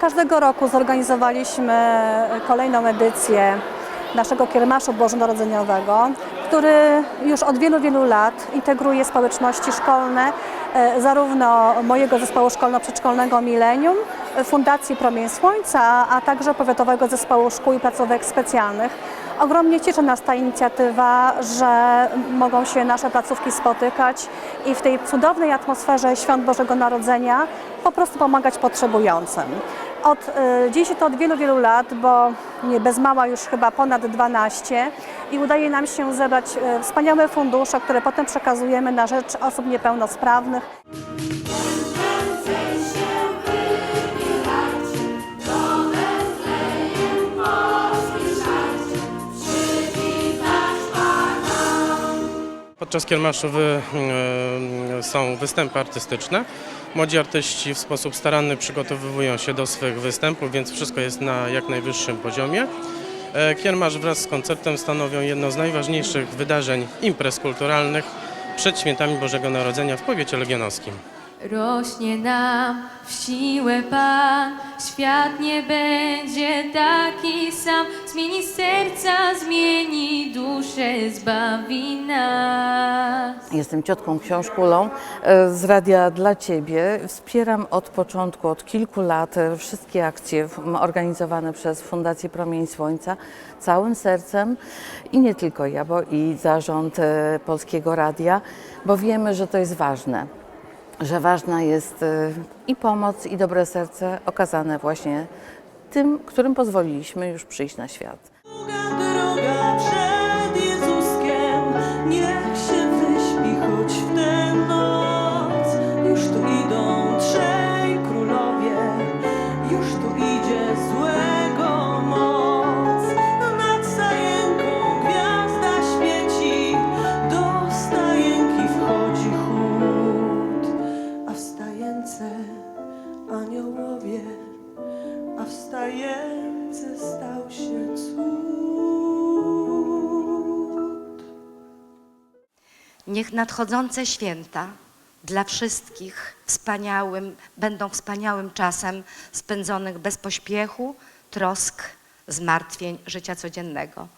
każdego roku zorganizowaliśmy kolejną edycję naszego kiermaszu bożonarodzeniowego, który już od wielu, wielu lat integruje społeczności szkolne, e, zarówno mojego zespołu szkolno-przedszkolnego Milenium, Fundacji Promień Słońca, a także Powiatowego Zespołu Szkół i Placówek Specjalnych. Ogromnie cieszy nas ta inicjatywa, że mogą się nasze placówki spotykać i w tej cudownej atmosferze Świąt Bożego Narodzenia po prostu pomagać potrzebującym. Od, y, dzieje się to od wielu, wielu lat, bo nie bez mała już chyba ponad 12 i udaje nam się zebrać y, wspaniałe fundusze, które potem przekazujemy na rzecz osób niepełnosprawnych. Podczas kiermaszu wy, y, są występy artystyczne. Młodzi artyści w sposób staranny przygotowują się do swych występów, więc wszystko jest na jak najwyższym poziomie. E, Kiermasz wraz z koncertem stanowią jedno z najważniejszych wydarzeń imprez kulturalnych przed świętami Bożego Narodzenia w powiecie legionowskim. Rośnie nam w siłę Pan, świat nie będzie taki sam. Zmieni serca, zmieni duszę, zbawi nas. Jestem ciotką książkulą e, z Radia dla Ciebie. Wspieram od początku, od kilku lat e, wszystkie akcje organizowane przez Fundację Promień Słońca całym sercem i nie tylko ja, bo i zarząd e, Polskiego Radia, bo wiemy, że to jest ważne. Że ważna jest i pomoc, i dobre serce okazane właśnie tym, którym pozwoliliśmy już przyjść na świat. Niech nadchodzące święta dla wszystkich wspaniałym, będą wspaniałym czasem spędzonych bez pośpiechu, trosk, zmartwień życia codziennego.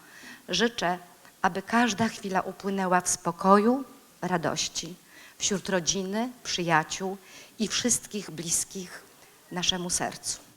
Życzę, aby każda chwila upłynęła w spokoju, radości, wśród rodziny, przyjaciół i wszystkich bliskich naszemu sercu.